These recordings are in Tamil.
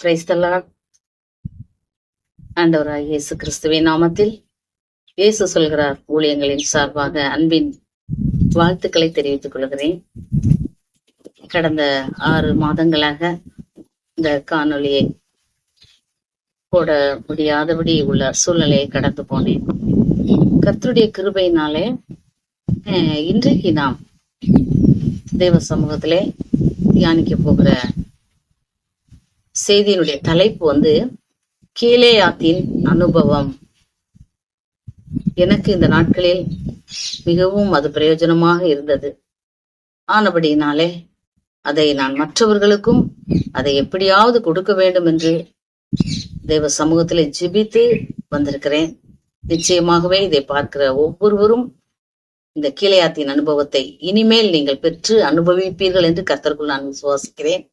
கிரைஸ்தலார் ஆண்டவராய் இயேசு கிறிஸ்துவின் நாமத்தில் இயேசு சொல்கிறார் ஊழியங்களின் சார்பாக அன்பின் வாழ்த்துக்களை தெரிவித்துக் கொள்கிறேன். கடந்த ஆறு மாதங்களாக இந்த காணொளியை போட முடியாதபடி உள்ள சூழ்நிலையை கடந்து போனேன். கர்த்தருடைய கிருபையினாலே அஹ், இன்றைக்கு நாம் தேவ சமூகத்திலே தியானிக்க போகிற செய்தியினுடைய தலைப்பு வந்து கீழேயாத்தின் அனுபவம். எனக்கு இந்த நாட்களில் மிகவும் அது பிரயோஜனமாக இருந்தது. ஆனபடியினாலே அதை நான் மற்றவர்களுக்கும் அதை எப்படியாவது கொடுக்க வேண்டும் என்று தெய்வ சமூகத்திலே ஜிபித்து வந்திருக்கிறேன். நிச்சயமாகவே இதை பார்க்கிற ஒவ்வொருவரும் இந்த கீழையாத்தின் அனுபவத்தை இனிமேல் நீங்கள் பெற்று அனுபவிப்பீர்கள் என்று கர்த்தருக்குள் நான் விசுவாசிக்கிறேன்.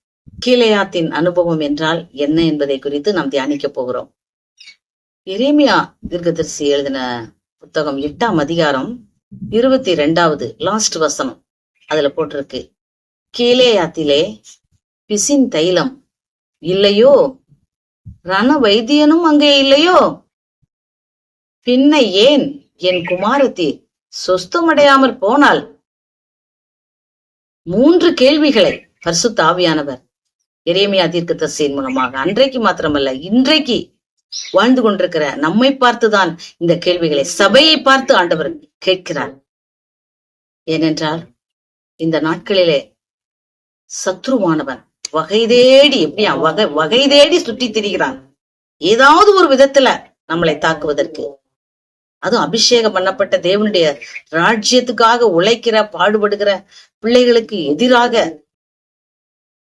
கீழையாத்தின் அனுபவம் என்றால் என்ன என்பதை குறித்து நாம் தியானிக்கப் போகிறோம். எரேமியா தீர்க்கதரிசி எழுதின புத்தகம் எட்டாம் அதிகாரம் இருபத்தி ரெண்டாவது லாஸ்ட் வசனம் அதுல போட்டிருக்கு. கீழேயாத்திலே பிசின் தைலம் இல்லையோ? ரண வைத்தியனும் அங்கே இல்லையோ? பின்ன ஏன் என் குமாரத்தி சொஸ்தமடையாமல் போனால் மூன்று கேள்விகளை பரிசுத்த இறைமையா எரேமியா தீர்க்கதரிசியின் மூலமாக அன்றைக்கு மாத்திரமல்ல இன்றைக்கு வாழ்ந்து கொண்டிருக்கிற நம்மை பார்த்துதான் இந்த கேள்விகளை சபையை பார்த்து ஆண்டவர் கேட்கிறார். ஏனென்றால் இந்த நாட்களிலே சத்ருவானவன் வகை தேடி எப்படியா வகை வகை தேடி சுற்றி திரிகிறான். ஏதாவது ஒரு விதத்துல நம்மளை தாக்குவதற்கு. அதுவும் அபிஷேகம் பண்ணப்பட்ட தேவனுடைய ராஜ்யத்துக்காக உழைக்கிற பாடுபடுகிற பிள்ளைகளுக்கு எதிராக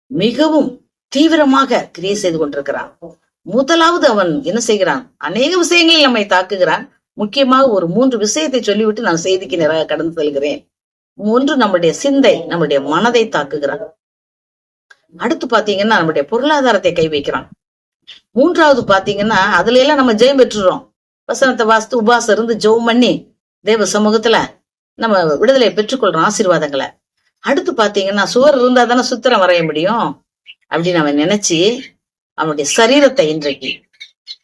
மிகவும் தீவிரமாக கிரியை செய்து கொண்டிருக்கிறான். முதலாவது அவன் என்ன செய்கிறான்? அநேக விஷயங்களில் நம்மை தாக்குகிறான். முக்கியமாக ஒரு மூன்று விஷயத்தை சொல்லிவிட்டு நான் செய்திக்கு நேராக கடந்து செல்கிறேன். ஒன்று நம்முடைய சிந்தை நம்முடைய மனதை தாக்குகிறான். அடுத்து பாத்தீங்கன்னா நம்முடைய பொருளாதாரத்தை கை வைக்கிறான். மூன்றாவது பாத்தீங்கன்னா அதுல எல்லாம் நம்ம ஜெயம் பெற்றுறோம். வசனத்தை வாசித்து உபாசம் இருந்து ஜெபம் பண்ணி தேவ சமூகத்துல நம்ம விடுதலை பெற்றுக்கொள்றோம் ஆசீர்வாதங்களை. அடுத்து பாத்தீங்கன்னா சுவர் இருந்தா தானே சுத்திரம் வரைய முடியும்? அப்படின்னு அவன் நினைச்சு அவனுடைய சரீரத்தை இன்றைக்கு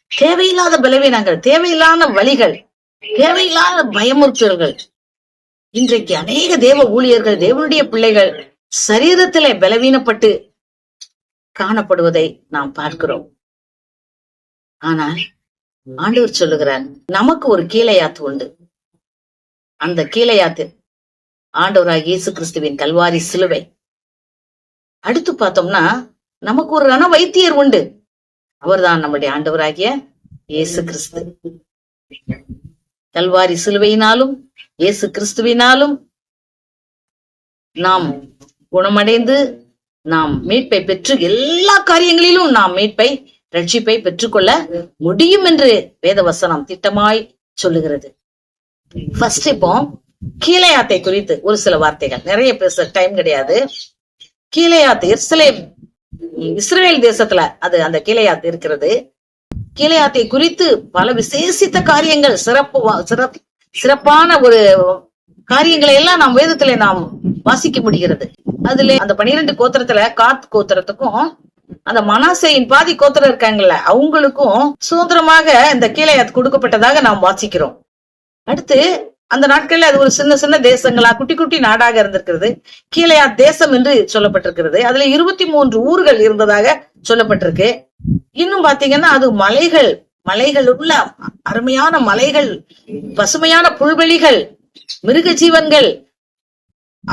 தேவையில்லாத பலவீனங்கள் தேவையில்லாத வழிகள் தேவையில்லாத பயமுறுத்தல்கள் இன்றைக்கு அநேக தேவ ஊழியர்கள் தேவனுடைய பிள்ளைகள் சரீரத்திலே பலவீனப்பட்டு காணப்படுவதை நாம் பார்க்கிறோம். ஆனால் ஆண்டவர் சொல்லுகிறார் நமக்கு ஒரு கீழையாத்து உண்டு. அந்த கீழையாத்து ஆண்டவராக இயேசு கிறிஸ்துவின் கல்வாரி சிலுவை. அடுத்து பார்த்தோம்னா நமக்கு ஒரு ரண வைத்தியர் உண்டு. அவர்தான் நம்முடைய ஆண்டவராகிய இயேசு கிறிஸ்து கல்வாரி சிலுவையினாலும் இயேசு கிறிஸ்துவினாலும் நாம் குணமடைந்து நாம் மீட்பை பெற்று எல்லா காரியங்களிலும் நாம் மீட்பை ரட்சிப்பை பெற்றுக்கொள்ள முடியும் என்று வேதவசனம் திட்டமாய் சொல்லுகிறது. ஃபர்ஸ்ட் இப்போ கீழையாத்தை குறித்து ஒரு சில வார்த்தைகள். நிறைய பேச டைம் கிடையாது. கீழையாத்து இஸ்ரேல் இஸ்ரேல் தேசத்துல அது அந்த கீழையாத்து இருக்கிறது. கீழையாத்தை குறித்து பல விசேஷித்த காரியங்கள் சிறப்பு சிறப்பான ஒரு காரியங்களை எல்லாம் நாம் வேதத்துல நாம் வாசிக்க முடிகிறது. அதுல அந்த பனிரெண்டு கோத்திரத்துல காத் கோத்திரத்துக்கும் அந்த மனாசையின் பாதி கோத்திரம் இருக்காங்கல்ல அவங்களுக்கும் சுதந்திரமாக இந்த கீழையாத் கொடுக்கப்பட்டதாக நாம் வாசிக்கிறோம். அடுத்து அந்த நாட்கள்ல அது ஒரு சின்ன சின்ன தேசங்களா குட்டி குட்டி நாடாக இருந்திருக்கிறது. கீழையா தேசம் என்று சொல்லப்பட்டிருக்கிறது. அதுல இருபத்தி மூன்று ஊர்கள் இருந்ததாக சொல்லப்பட்டிருக்கு. இன்னும் பாத்தீங்கன்னா அது மலைகள் மலைகள் உள்ள அருமையான மலைகள் பசுமையான புல்வெளிகள் மிருக ஜீவன்கள்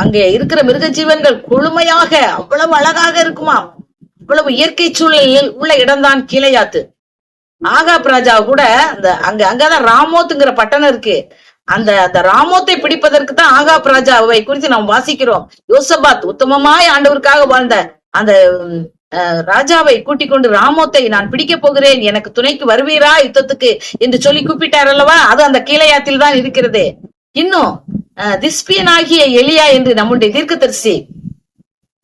அங்கே இருக்கிற மிருக ஜீவன்கள் குழுமையாக அவ்வளவு அழகாக இருக்குமா? அவ்வளவு இயற்கை சூழலில் உள்ள இடம்தான் கீழையாத்து. ஆகாப் ராஜா கூட அந்த அங்க அங்கதான் ராமோத்துங்கிற பட்டணம் இருக்கு. அந்த அந்த ராமோத்தை பிடிப்பதற்கு தான் ஆகாப் ராஜாவை குறித்து நாம் வாசிக்கிறோம். யோசபாத் உத்தமமாய் ஆண்டவருக்காக வாழ்ந்த அந்த ராஜாவை கூட்டிக் கொண்டு ராமோத்தை நான் பிடிக்க போகிறேன் எனக்கு துணைக்கு வருவீரா யுத்தத்துக்கு என்று சொல்லி கூப்பிட்டார் அல்லவா? அது அந்த கீழையாத்தில் தான் இருக்கிறது. இன்னும் அஹ், திஸ்பியன் ஆகிய எலியா என்று நம்முடைய தீர்க்கதரிசி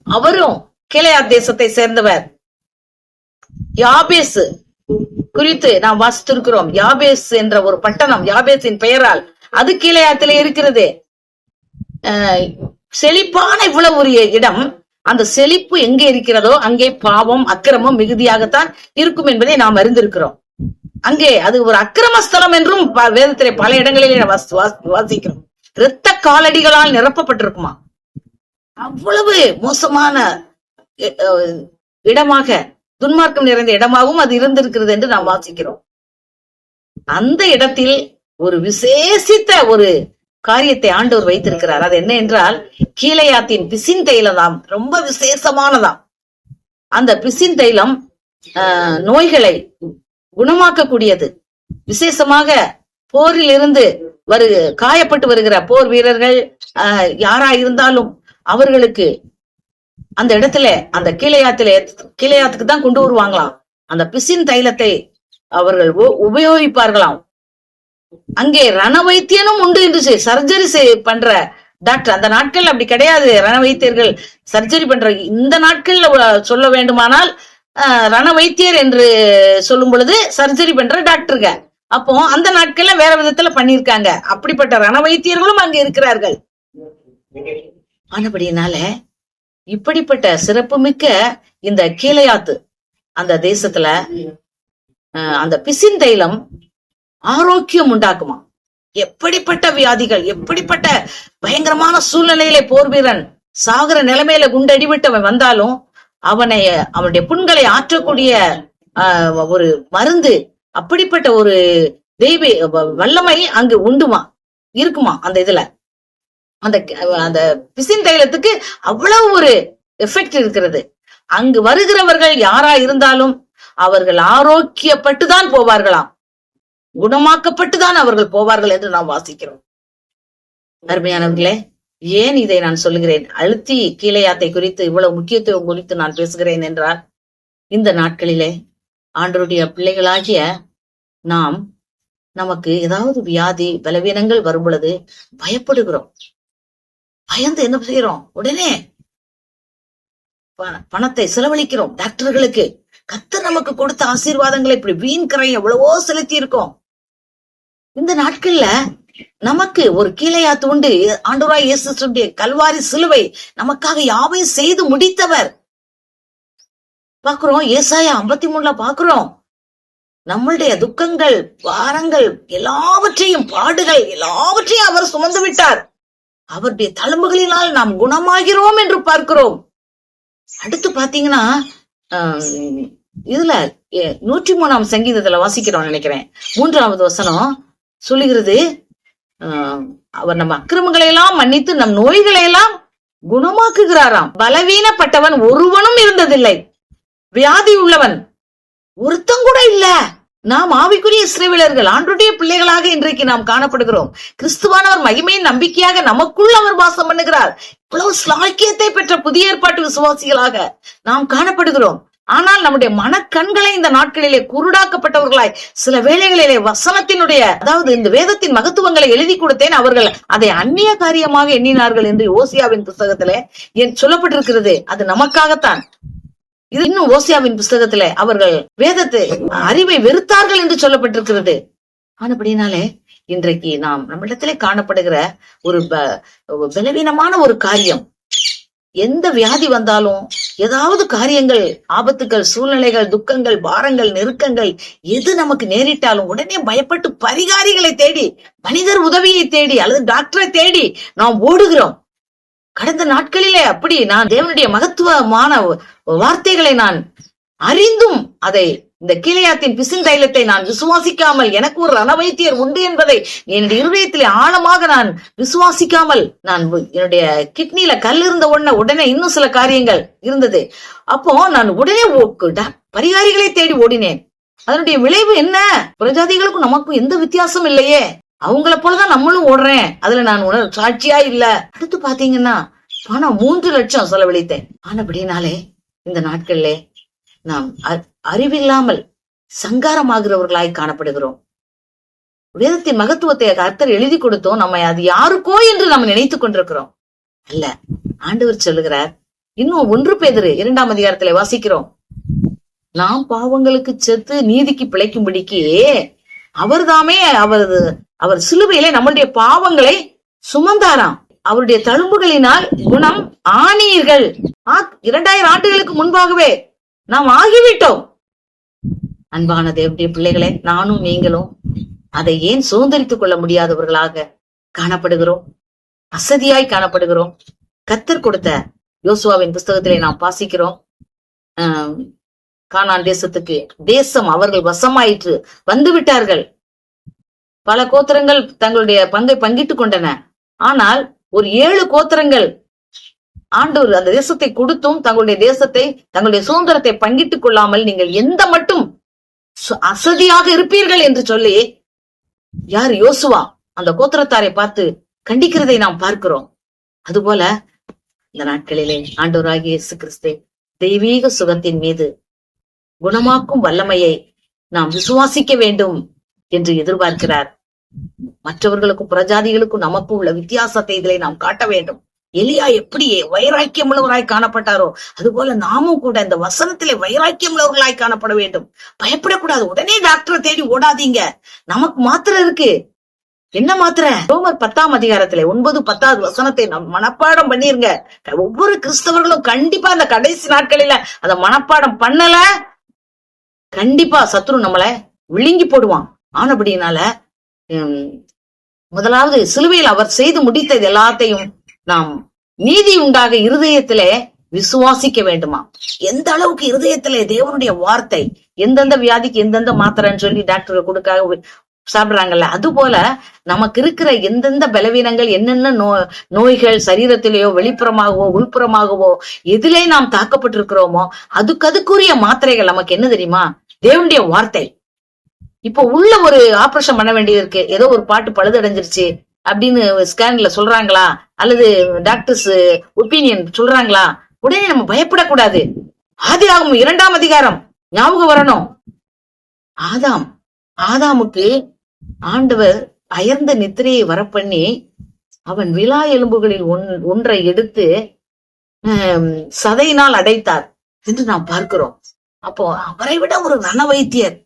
அவரும் கீழையாத் தேசத்தை சேர்ந்தவர். யாபேஸ் குறித்து நாம் வாசித்திருக்கிறோம். யாபேஸ் என்ற ஒரு பட்டணம் யாபேஸின் பெயரால் அது கீழே இருக்கிறது. செழிப்பான இவ்வளவு ஒரு இடம் அந்த செழிப்பு எங்க இருக்கிறதோ அங்கே பாவம் அக்கிரமம் மிகுதியாகத்தான் இருக்கும் என்பதை நாம் அறிந்திருக்கிறோம். அங்கே அது ஒரு அக்கிரம ஸ்தலம் என்றும் வேதத்திலே பல இடங்களிலே வாசிக்கிறோம். இரத்த காலடிகளால் நிரப்பப்பட்டிருக்குமா? அவ்வளவு மோசமான இடமாக துன்மார்க்கம் நிறைந்த இடமாகவும் அது இருந்திருக்கிறது என்று நாம் வாசிக்கிறோம். அந்த இடத்தில் ஒரு விசேஷித்த ஒரு காரியத்தை ஆண்டவர் வைத்திருக்கிறார். அது என்ன என்றால் கீழையாத்தின் பிசின் தைலதாம் ரொம்ப விசேஷமானதாம். அந்த பிசின் தைலம் ஆஹ், நோய்களை குணமாக்கக்கூடியது. விசேஷமாக போரில் இருந்து வரு காயப்பட்டு வருகிற போர் வீரர்கள் யாரா இருந்தாலும் அவர்களுக்கு அந்த இடத்துல அந்த கீழையாத்தில கீழையாத்துக்கு தான் கொண்டு வருவாங்களாம். அந்த பிசின் தைலத்தை அவர்கள் உ- உபயோகிப்பார்களாம். அங்கே ரண வைத்தியனும் உண்டு என்று சர்ஜரி பண்ற டாக்டர் அந்த நாட்கள் அப்படி கிடையாது ரண வைத்தியர்கள் சர்ஜரி பண்ற. இந்த நாட்கள்ல சொல்ல வேண்டுமானால் ரண வைத்தியர் என்று சொல்லும் பொழுது சர்ஜரி பண்ற டாக்டருங்க அப்போ அந்த நாட்கள்ல வேற விதத்துல பண்ணிருக்காங்க அப்படிப்பட்ட ரண வைத்தியர்களும் அங்க இருக்கிறார்கள். ஆனபடியினால இப்படிப்பட்ட சிறப்புமிக்க இந்த கீழையாத்து அந்த தேசத்துல ஆஹ், அந்த பிசின் தைலம் ஆரோக்கியம் உண்டாக்குமா எப்படிப்பட்ட வியாதிகள் எப்படிப்பட்ட பயங்கரமான சூழ்நிலையிலே போர் வீரன் சாகுற நிலைமையில குண்டடிவிட்டவன் வந்தாலும் அவனை அவனுடைய புண்களை ஆற்றக்கூடிய ஆஹ், ஒரு மருந்து அப்படிப்பட்ட ஒரு தெய்வ வ- வல்லமை அங்கு உண்டுமா? இருக்குமா அந்த இதுல? அந்த அந்த பிசின் தைலத்துக்கு அவ்வளவு ஒரு எஃபெக்ட் இருக்கிறது. அங்கு வருகிறவர்கள் யாரா இருந்தாலும் அவர்கள் ஆரோக்கியப்பட்டு தான் போவார்களாம். குணமாக்கப்பட்டுதான் அவர்கள் போவார்கள் என்று நாம் வாசிக்கிறோம். அருமையானவர்களே ஏன் இதை நான் சொல்லுகிறேன்? அழுத்தி கீழையாத்தை குறித்து இவ்வளவு முக்கியத்துவம் குறித்து நான் பேசுகிறேன் என்றால் இந்த நாட்களிலே ஆண்டருடைய பிள்ளைகளாகிய நாம் நமக்கு ஏதாவது வியாதி பலவீனங்கள் வரும் பொழுது பயப்படுகிறோம். பயந்து என்ன செய்யறோம் உடனே பணத்தை செலவழிக்கிறோம். டாக்டர்களுக்கு கத்தர் நமக்கு கொடுத்த ஆசீர்வாதங்களை இப்படி வீண் கரை எவ்வளவோ செலுத்தி இருக்கோம் இந்த நாட்கள்ல நமக்கு ஒரு கீழையா தூண்டு ஆண்டவராய் இயேசுடைய கல்வாரி சிலுவை நமக்காக யாவையும் செய்து முடித்தவர். பாக்குறோம் ஏசாயா ஐம்பத்தி மூணுல பாக்குறோம் நம்மளுடைய துக்கங்கள் பாரங்கள் எல்லாவற்றையும் பாடுகள் எல்லாவற்றையும் அவர் சுமந்து விட்டார். அவருடைய தழும்புகளினால் நாம் குணமாகிறோம் என்று பார்க்கிறோம். அடுத்து பாத்தீங்கன்னா ஆஹ், இதுல நூற்றி மூணாம் சங்கீதத்துல வாசிக்கிறோம் நினைக்கிறேன். மூன்றாவது வசனம் சொல்லுகிறது அவர் நம் அக்கிரமங்களை எல்லாம் மன்னித்து நம் நோய்களை எல்லாம் குணமாக்குகிறாராம். பலவீனப்பட்டவன் ஒருவனும் இருந்ததில்லை. வியாதி உள்ளவன் ஒருத்தம் கூட இல்ல. நாம் ஆவிக்குரிய இஸ்ரேவிலர்கள் ஆண்டுடைய பிள்ளைகளாக இன்றைக்கு நாம் காணப்படுகிறோம். கிறிஸ்துவானவர் மகிமையின் நம்பிக்கையாக நமக்குள் அவர் வாசம் பண்ணுகிறார். இவ்வளவு ஸ்லாக்கியத்தை பெற்ற புதிய ஏற்பாட்டு விசுவாசிகளாக நாம் காணப்படுகிறோம். ஆனால் நம்முடைய மனக்கண்களை இந்த நாட்களிலே குருடாக்கப்பட்டவர்களாய் சில வேளைகளிலே வசனத்தினுடைய அதாவது இந்த வேதத்தின் மகத்துவங்களை எழுதி கொடுத்தேன் அவர்கள் அதை அந்நிய காரியமாக எண்ணினார்கள் என்று ஓசியாவின் புஸ்தகத்திலே என் சொல்லப்பட்டிருக்கிறது. அது நமக்காகத்தான். இது இன்னும் ஓசியாவின் புஸ்தகத்திலே அவர்கள் வேதத்தை அறிவை வெறுத்தார்கள் என்று சொல்லப்பட்டிருக்கிறது. ஆனபடினாலே இன்றைக்கு நாம் நம்மிடத்திலே காணப்படுகிற ஒரு பலவீனமான ஒரு காரியம் எந்த வியாதி வந்தாலும் ஏதாவது காரியங்கள் ஆபத்துகள் சூழ்நிலைகள் துக்கங்கள் பாரங்கள் நெருக்கங்கள் எது நமக்கு நேரிட்டாலும் உடனே பயப்பட்டு பரிகாரிகளை தேடி மனிதர் உதவியை தேடி அல்லது டாக்டரை தேடி நாம் ஓடுகிறோம். கடந்த நாட்களிலே அப்படி நான் தேவனுடைய மகத்துவமான வார்த்தைகளை நான் அறிந்தும் அதை இந்த கீழையாத்தின் பிசின் தைலத்தை நான் விசுவாசிக்காமல் எனக்கு ஒரு ரணவைத்தியர் உண்டு என்பதை என்னுடைய இருதயத்திலே ஆழமாக நான் விசுவாசிக்காமல் நான் என்னுடைய கிட்னில கல் இருந்த உடனே உடனே இன்னும் சில காரியங்கள் இருந்தது. அப்போ நான் உடனே பரிகாரிகளை தேடி ஓடினேன். அதனுடைய விளைவு என்ன? பிரஜாதிகளுக்கும் நமக்கும் எந்த வித்தியாசம் இல்லையே. அவங்கள போலதான் நம்மளும் ஓடுறேன். அதுல நான் உணர் சாட்சியா இல்ல. அடுத்து பாத்தீங்கன்னா பணம் மூன்று லட்சம் செலவழித்தேன். ஆனபடினாலே இந்த நாட்கள்ல நாம் அ- அறிவில்லாமல் சங்காரமாகிறவர்களாய் காணப்படுகிறோம். வேதத்தின் மகத்துவத்தை கர்த்தர் எழுதி கொடுத்தோம். நம்ம அது யாருக்கோ என்று நம்ம நினைத்துக் கொண்டிருக்கிறோம். அல்ல ஆண்டவர் சொல்லுகிறார் இன்னும் ஒன்று பேதரு இரண்டாம் அதிகாரத்திலே வாசிக்கிறோம். நாம் பாவங்களுக்கு செத்து நீதிக்கு பிழைக்கும்படிக்கு அவர்தாமே அவரது அவர் சிலுவையிலே நம்மளுடைய பாவங்களை சுமந்தாராம். அவருடைய தழும்புகளினால் குணம் ஆனீர்கள். ஆ- இரண்டாயிரம் ஆண்டுகளுக்கு முன்பாகவே நாம் ஆகிவிட்டோம். அன்பான தேவடைய பிள்ளைகளே நானும் நீங்களும் அதை ஏன் சுதந்திரித்துக் கொள்ள முடியாதவர்களாக காணப்படுகிறோம்? அசதியாய் காணப்படுகிறோம். கத்தர் கொடுத்த யோசுவாவின் புஸ்தகத்திலே நாம் வாசிக்கிறோம். ஆஹ் கானான் தேசத்துக்கு தேசம் அவர்கள் வசமாயிற்று வந்து விட்டார்கள் பல கோத்திரங்கள் தங்களுடைய பங்கை பங்கிட்டுக் கொண்டன. ஆனால் ஒரு ஏழு கோத்திரங்கள் ஆண்டவர் அந்த தேசத்தை கொடுத்தும் தங்களுடைய தேசத்தை தங்களுடைய சுதந்திரத்தை பங்கிட்டுக் கொள்ளாமல் நீங்கள் எந்த மட்டும் அசதியாக இருப்பீர்கள் என்று சொல்லி யார் யோசுவா அந்த கோத்திரத்தாரை பார்த்து கண்டிக்கிறதை நாம் பார்க்கிறோம். அதுபோல இந்த நாட்களிலே ஆண்டோராகிய இயேசு கிறிஸ்து தெய்வீக சுகத்தின் மீது குணமாக்கும் வல்லமையை நாம் விசுவாசிக்க வேண்டும் என்று எதிர்பார்க்கிறார். மற்றவர்களுக்கும் பிரஜாதிகளுக்கும் நமக்கும் உள்ள வித்தியாசத்தை இதிலே நாம் காட்ட வேண்டும். எலியா எப்படி வைராக்கியம் உள்ளவராய் காணப்பட்டாரோ அதுபோல நாமும் கூட இந்த வசனத்திலே வைராக்கியம் உள்ளவர்களாய் காணப்பட வேண்டும். பயப்படக்கூடாது. உடனே டாக்டரை தேடி ஓடாதீங்க. நமக்கு மாத்திரை இருக்கு. என்ன மாத்திர? ரோமர் பத்தாம் அதிகாரத்துல ஒன்பது பத்தாவது வசனத்தை நம் மனப்பாடம் பண்ணிருங்க. ஒவ்வொரு கிறிஸ்தவர்களும் கண்டிப்பா அந்த கடைசி நாட்களில அத மனப்பாடம் பண்ணல. கண்டிப்பா சத்ரு நம்மளை விழுங்கி போடுவான். ஆனபடினால உம் முதலாவது சிலுவையில் அவர் செய்து முடித்தது எல்லாத்தையும் நாம் நீதி உண்டாக இருதயத்திலே விசுவாசிக்க வேண்டுமா? எந்த அளவுக்கு இருதயத்திலே தேவனுடைய வார்த்தை எந்தெந்த வியாதிக்கு எந்தெந்த மாத்திரைன்னு சொல்லி டாக்டர் கொடுக்க சாப்பிடுறாங்கல்ல அது போல நமக்கு இருக்கிற எந்தெந்த பலவீனங்கள் என்னென்ன நோ நோய்கள் சரீரத்திலேயோ வெளிப்புறமாகவோ உள்புறமாகவோ எதிலே நாம் தாக்கப்பட்டிருக்கிறோமோ அதுக்கு அதுக்குரிய மாத்திரைகள் நமக்கு என்ன தெரியுமா? தேவனுடைய வார்த்தை. இப்போ உள்ள ஒரு ஆபரேஷன் பண்ண வேண்டியது இருக்கு. ஏதோ ஒரு பாட்டு பழுதடைஞ்சிருச்சு. அப்படின்னு ஸ்கேன்ல சொல்றாங்களா? அல்லது டாக்டர்ஸ் ஒப்பீனியன் சொல்றாங்களா? உடனே நம்ம பயப்படக்கூடாது. ஆதியாகும் இரண்டாம் அதிகாரம். ஞாபகம் வரணும். ஆதாம் ஆதாமுக்கு ஆண்டவர் அயர்ந்த நித்திரையை வரப்பண்ணி அவன் விழா எலும்புகளில் ஒன்- ஒன்றை எடுத்து சதையினால் அடைத்தார் என்று நாம் பார்க்கிறோம். அப்போ அவரை விட ஒரு ரண வைத்தியர்.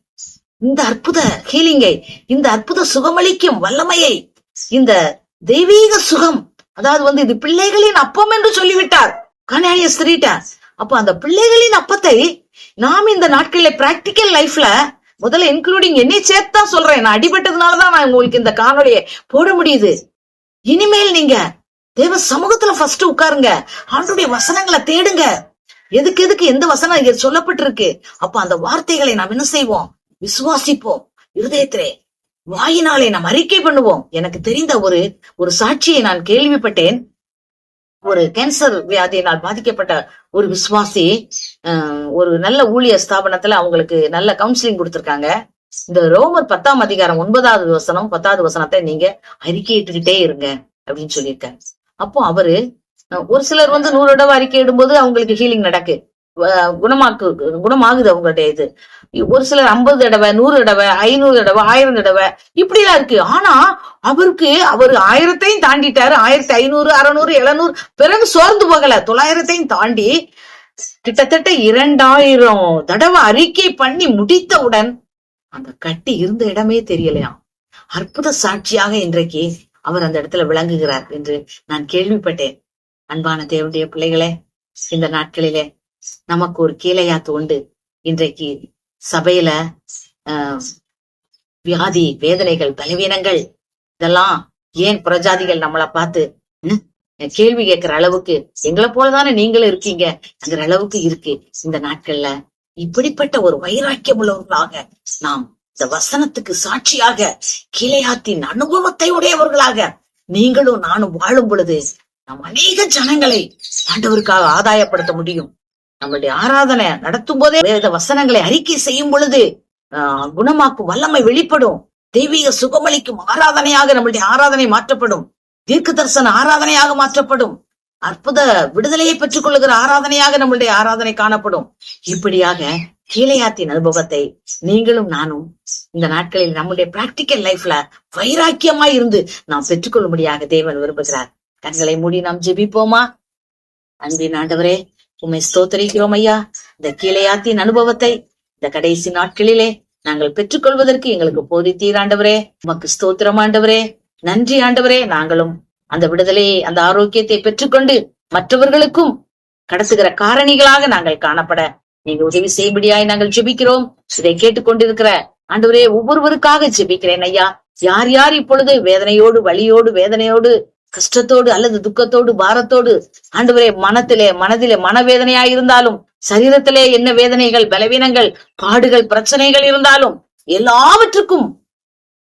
இந்த அற்புத ஹீலிங்கை இந்த அற்புத சுகமளிக்கும் வல்லமையை இந்த தெய்வீக சுகம் அதாவது வந்து இது பிள்ளைகளின் அப்பம் என்று சொல்லிவிட்டார். கனானிய ஸ்திரீட்ட. அப்போ அந்த பிள்ளைகளின் அப்பத்தை நாம் இந்த நாட்களில் பிராக்டிக்கல் லைஃப்ல முதல்ல இன்க்ளூடிங் என்னை சேர்த்து தான் சொல்றேன். நான் அடிபட்டதுனாலதான் நான் உங்களுக்கு இந்த காணொலியை போட முடியுது. இனிமேல் நீங்க தேவ சமூகத்துல ஃபர்ஸ்ட் உட்காருங்க. ஆண்டுடைய வசனங்களை தேடுங்க. எதுக்கு எதுக்கு எந்த வசனம் இங்க சொல்லப்பட்டிருக்கு? அப்ப அந்த வார்த்தைகளை நாம் என்ன செய்வோம்? விசுவாசிப்போம். இருதயத்திலே வாயினாலே நாம் அறிக்கை பண்ணுவோம். எனக்கு தெரிந்த ஒரு ஒரு சாட்சியை நான் கேள்விப்பட்டேன். ஒரு கேன்சர் வியாதியினால் பாதிக்கப்பட்ட ஒரு விசுவாசி ஒரு நல்ல ஊழிய ஸ்தாபனத்துல அவங்களுக்கு நல்ல கவுன்சிலிங் கொடுத்திருக்காங்க. இந்த ரோமர் பத்தாம் அதிகாரம் ஒன்பதாவது வசனம் பத்தாவது வசனத்தை நீங்க அறிக்கையிட்டுக்கிட்டே இருங்க அப்படின்னு சொல்லியிருக்காரு. அப்போ அவரு ஒரு சிலர் வந்து நூறு தடவை அறிக்கை இடும்போது அவங்களுக்கு ஹீலிங் நடக்கு. குணமாக்கு குணமாகுது அவங்களுடைய இது. ஒரு சிலர் ஐம்பது தடவை நூறு தடவை ஐநூறு தடவை ஆயிரம் தடவை இப்படி எல்லாம் இருக்கு. ஆனா அவருக்கு அவர் ஆயிரத்தையும் தாண்டிட்டாரு. ஆயிரத்தி ஐநூறு அறநூறு எழுநூறு பிறகு சோர்ந்து போகல. தொள்ளாயிரத்தையும் தாண்டி கிட்டத்தட்ட இரண்டாயிரம் தடவை அறிக்கை பண்ணி முடித்தவுடன் அந்த கட்டி இருந்த இடமே தெரியலையாம் அற்புத சாட்சியாக இன்றைக்கு அவர் அந்த இடத்துல விளங்குகிறார் என்று நான் கேள்விப்பட்டேன். அன்பான தேவனுடைய பிள்ளைகளே இந்த நாட்களிலே நமக்கு ஒரு கீழையாத்து உண்டு இன்றைக்கு சபையில ஆஹ், வியாதி வேதனைகள் பலவீனங்கள் இதெல்லாம் ஏன் பிரஜாதிகள் நம்மளை பார்த்து கேள்வி கேட்கிற அளவுக்கு எங்களை போலதானே நீங்களும் இருக்கீங்க? அங்கிற அளவுக்கு இருக்கு இந்த நாட்கள்ல. இப்படிப்பட்ட ஒரு வைராக்கியம் உள்ளவர்களாக நாம் இந்த வசனத்துக்கு சாட்சியாக கிளையாத்தின் அனுபவத்தை உடையவர்களாக நீங்களும் நானும் வாழும் பொழுது நம் அநேக ஜனங்களை ஆண்டவருக்காக ஆதாயப்படுத்த முடியும். நம்மளுடைய ஆராதனை நடத்தும் போதே வேத வசனங்களை அறிக்கை செய்யும் பொழுது ஆஹ், குணமாக்கும் வல்லமை வெளிப்படும். தெய்வீக சுகமளிக்கும் ஆராதனையாக நம்மளுடைய ஆராதனை மாற்றப்படும். தீர்க்க தரிசன ஆராதனையாக மாற்றப்படும். அற்புத விடுதலையை பெற்றுக் கொள்ளுகிற ஆராதனையாக நம்மளுடைய ஆராதனை காணப்படும். இப்படியாக கீழையாத்தின் அனுபவத்தை நீங்களும் நானும் இந்த நாட்களில் நம்முடைய பிராக்டிக்கல் லைஃப்ல வைராக்கியமாய் இருந்து நாம் பெற்றுக்கொள்ளும்படியாக தேவன் விரும்புகிறார். கண்களை மூடி நாம் ஜெபிப்போமா? அன்பின் ஆண்டவரே உமை ஸ்தோத்தரிக்கிறோம் ஐயா இந்த கீழையாத்தின் அனுபவத்தை இந்த கடைசி நாட்களிலே நாங்கள் பெற்றுக்கொள்வதற்கு எங்களுக்கு போதித்தீர் ஆண்டவரே. உமக்கு ஸ்தோத்திரம் ஆண்டவரே. நன்றி ஆண்டவரே. நாங்களும் அந்த விடுதலையை அந்த ஆரோக்கியத்தை பெற்றுக்கொண்டு மற்றவர்களுக்கும் கடத்துகிற காரணிகளாக நாங்கள் காணப்பட. நீங்க உதவி செய்யும்படியாய் நாங்கள் ஜெபிக்கிறோம். இதை கேட்டுக்கொண்டிருக்கிற ஆண்டவரே ஒவ்வொருவருக்காக ஜெபிக்கிறேன் ஐயா. யார் யார் இப்பொழுது வேதனையோடு வலியோடு வேதனையோடு கஷ்டத்தோடு அல்லது துக்கத்தோடு பாரத்தோடு ஆண்டவரே மனத்திலே மனதிலே மனவேதனையா இருந்தாலும் சரீரத்திலே என்ன வேதனைகள் பலவீனங்கள் பாடுகள் பிரச்சனைகள் இருந்தாலும் எல்லாவற்றுக்கும்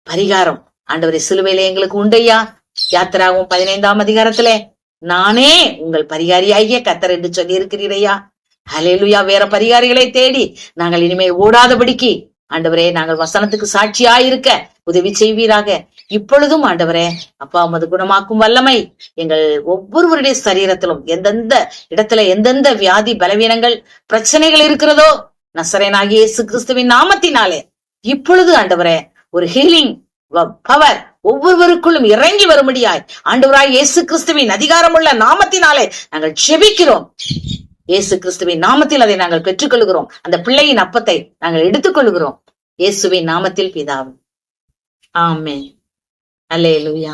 பரிகாரம் ஆண்டவரே சிலுவையிலே எங்களுக்கு உண்டையா யாத்திராவும் பதினைந்தாம் அதிகாரத்திலே நானே உங்கள் பரிகாரியாகிய கத்தர் என்று சொல்லி இருக்கிறீரையா ஹலேலுயா வேற பரிகாரிகளை தேடி நாங்கள் இனிமேல் ஓடாதபடிக்கு ஆண்டவரே நாங்கள் வசனத்துக்கு சாட்சியாயிருக்க உதவி செய்வீராக. இப்பொழுதும் ஆண்டவரே அப்பா உமது குணமாக்கும் வல்லமை. எங்கள் ஒவ்வொருவருடைய சரீரத்திலும் எந்தெந்த இடத்துல எந்தெந்த வியாதி பலவீனங்கள் பிரச்சனைகள் இருக்கிறதோ நசரேனாகிய இயேசு கிறிஸ்துவின் நாமத்தினாலே. இப்பொழுது ஆண்டவரே ஒரு ஹீலிங் பவர் ஒவ்வொருவருக்குள்ளும் இறங்கி வரும்படியாய் ஆண்டவராய் இயேசு கிறிஸ்துவின் அதிகாரமுள்ள நாமத்தினாலே நாங்கள் செபிக்கிறோம் இயேசு கிறிஸ்துவின் நாமத்தில் அதை நாங்கள் பெற்றுக்கொள்கிறோம். அந்த பிள்ளையின் அப்பத்தை நாங்கள் எடுத்துக்கொள்கிறோம். இயேசுவின் நாமத்தில் பிதாவும் ஆமே அல்லே லூயா